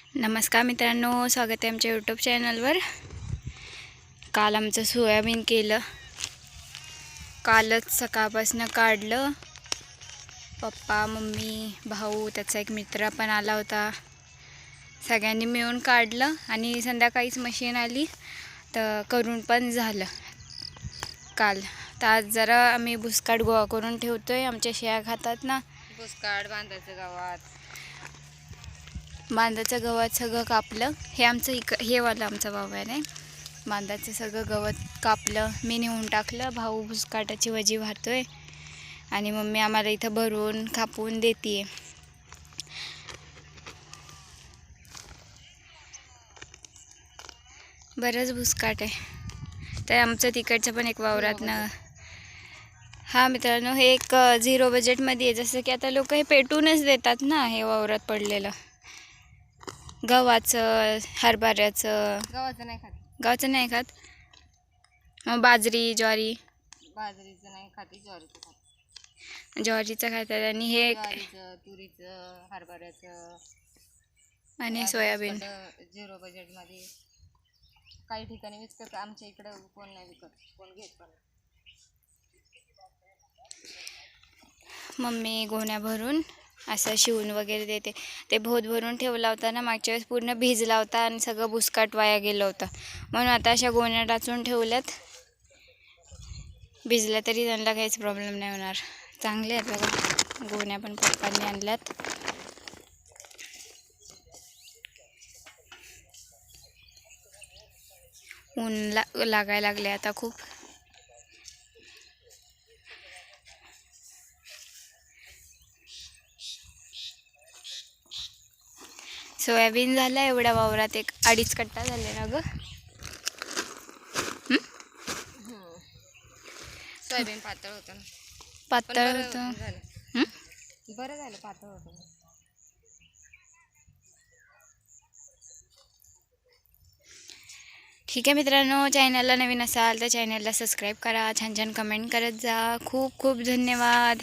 नमस्कार मित्रांनो स्वागत आहे आमच्या यूट्यूब चॅनलवर काल आमचं सोयाबीन केलं. कालच सकाळपासून काढलं. पप्पा मम्मी भाऊ त्याचा एक मित्र पण आला होता. सगळ्यांनी मिळून काढलं आणि संध्याकाळीच मशीन आली तर करून पण झालं. काल तर आज जरा आम्ही भुसकाट गोळा करून ठेवतो आहे आमच्या शेया खातात ना. भुसकाड बांधायचं गावात. मांदाचं गवत सगळं कापलं. हे आमचं इक हे वाला आमचा भाऊ आहे मांदाचं सगळं गवत कापलं. मी नेऊन टाकलं. भाऊ भुसकाटाची वजी वाहतो आहे आणि मम्मी आम्हाला इथं भरून कापून देते बरंच भुसकाट आहे. तर आमचं तिकडचं पण एक वावरातनं हा मित्रांनो हे एक झिरो बजेटमध्ये आहे. जसं की आता लोक हे पेटूनच देतात ना हे वावरात पडलेलं. गव्हाचं हरभऱ्याचं. गव्हाचं नाही खात. गव्हाचं नाही खात? मग बाजरी ज्वारी. बाजरीचं नाही खाती ज्वारीचं खात. ज्वारीचं खातात आणि हे ज्वारीचं तुरीचं हरभऱ्याचं. आणि सोयाबीन. झिरो बजेटमध्ये. काही ठिकाणी विकत आमच्या इकडं कोण नाही विकत कोण घेत पण नाही. मम्मी गोण्या भरून असं शिवून वगैरे देते. ते भोत भरून ठेवला होता ना मागच्या वेळेस पूर्ण भिजला होता आणि सगळं बुसकाट वाया गेलं होतं. म्हणून आता अशा गोण्या टाचून ठेवल्यात. भिजल्या तरी त्यांना काहीच प्रॉब्लेम नाही होणार. चांगले आहेत बघा गोण्या पण पप्पांनी आणल्यात. ऊन ला लागायला लागले आता खूप. सोयाबीन झालं एवढ्या वावरात एक अडीच कट्टा झाले ना ग. सोयाबीन पातळ होतं ना. पातळ होतं. झालं. हं? बरं झालं पातळ होतं. ठीक आहे मित्रांनो चॅनलला नवीन असाल तर चॅनलला सबस्क्राईब करा छान छान कमेंट करत जा. खूप खूप धन्यवाद.